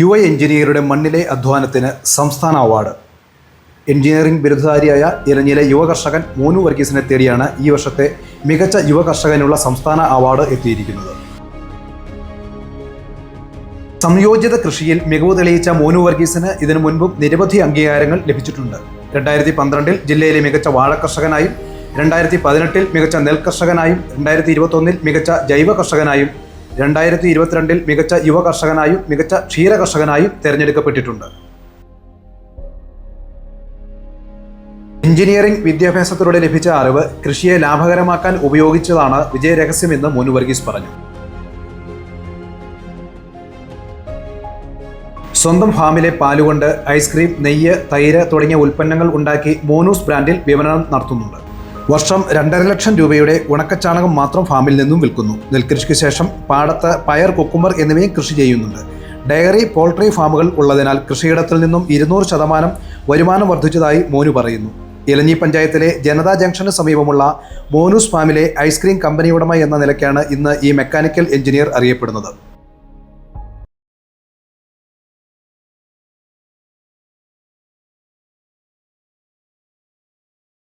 യുവ എഞ്ചിനീയറുടെ മണ്ണിലെ അധ്വാനത്തിന് സംസ്ഥാന അവാർഡ്. എഞ്ചിനീയറിംഗ് ബിരുദധാരിയായ ഇലഞ്ഞിലെ യുവ കർഷകൻ മോനു വർഗീസിനെ തേടിയാണ് ഈ വർഷത്തെ മികച്ച യുവ കർഷകനുള്ള സംസ്ഥാന അവാർഡ് എത്തിയിരിക്കുന്നത്. സംയോജിത കൃഷിയിൽ മികവ് തെളിയിച്ച മോനു വർഗീസിന് ഇതിനു മുൻപും നിരവധി അംഗീകാരങ്ങൾ ലഭിച്ചിട്ടുണ്ട്. രണ്ടായിരത്തി പന്ത്രണ്ടിൽ ജില്ലയിലെ മികച്ച വാഴ കർഷകനായും രണ്ടായിരത്തി പതിനെട്ടിൽ മികച്ച നെൽ കർഷകനായും രണ്ടായിരത്തി ഇരുപത്തൊന്നിൽ മികച്ച ജൈവ കർഷകനായും രണ്ടായിരത്തി ഇരുപത്തിരണ്ടിൽ മികച്ച യുവ കർഷകനായും മികച്ച ക്ഷീര കർഷകനായും തിരഞ്ഞെടുക്കപ്പെട്ടിട്ടുണ്ട്. എഞ്ചിനീയറിംഗ് വിദ്യാഭ്യാസത്തിലൂടെ ലഭിച്ച അറിവ് കൃഷിയെ ലാഭകരമാക്കാൻ ഉപയോഗിച്ചതാണ് വിജയരഹസ്യമെന്ന് മോനു വർഗീസ് പറഞ്ഞു. സ്വന്തം ഫാമിലെ പാലുകൊണ്ട് ഐസ്ക്രീം നെയ്യ് തൈര് തുടങ്ങിയ ഉൽപ്പന്നങ്ങൾ ഉണ്ടാക്കി മോനൂസ് ബ്രാൻഡിൽ വിപണനം നടത്തുന്നുണ്ട്. വർഷം രണ്ടര ലക്ഷം രൂപയുടെ ഉണക്കച്ചാണകം മാത്രം ഫാമിൽ നിന്നും വിൽക്കുന്നു. നെൽകൃഷിക്ക് ശേഷം പാടത്ത് പയർ കുക്കുമ്പർ എന്നിവയും കൃഷി ചെയ്യുന്നുണ്ട്. ഡയറി പോൾട്രി ഫാമുകൾ ഉള്ളതിനാൽ കൃഷിയിടത്തിൽ നിന്നും ഇരുന്നൂറ് ശതമാനം വരുമാനം വർദ്ധിച്ചതായി മോനു പറയുന്നു. ഇലഞ്ഞി പഞ്ചായത്തിലെ ജനതാ ജംഗ്ഷന് സമീപമുള്ള മോനൂസ് ഫാമിലെ ഐസ്ക്രീം കമ്പനി ഉടമ എന്ന നിലയ്ക്കാണ് ഇന്ന് ഈ മെക്കാനിക്കൽ എഞ്ചിനീയർ അറിയപ്പെടുന്നത്.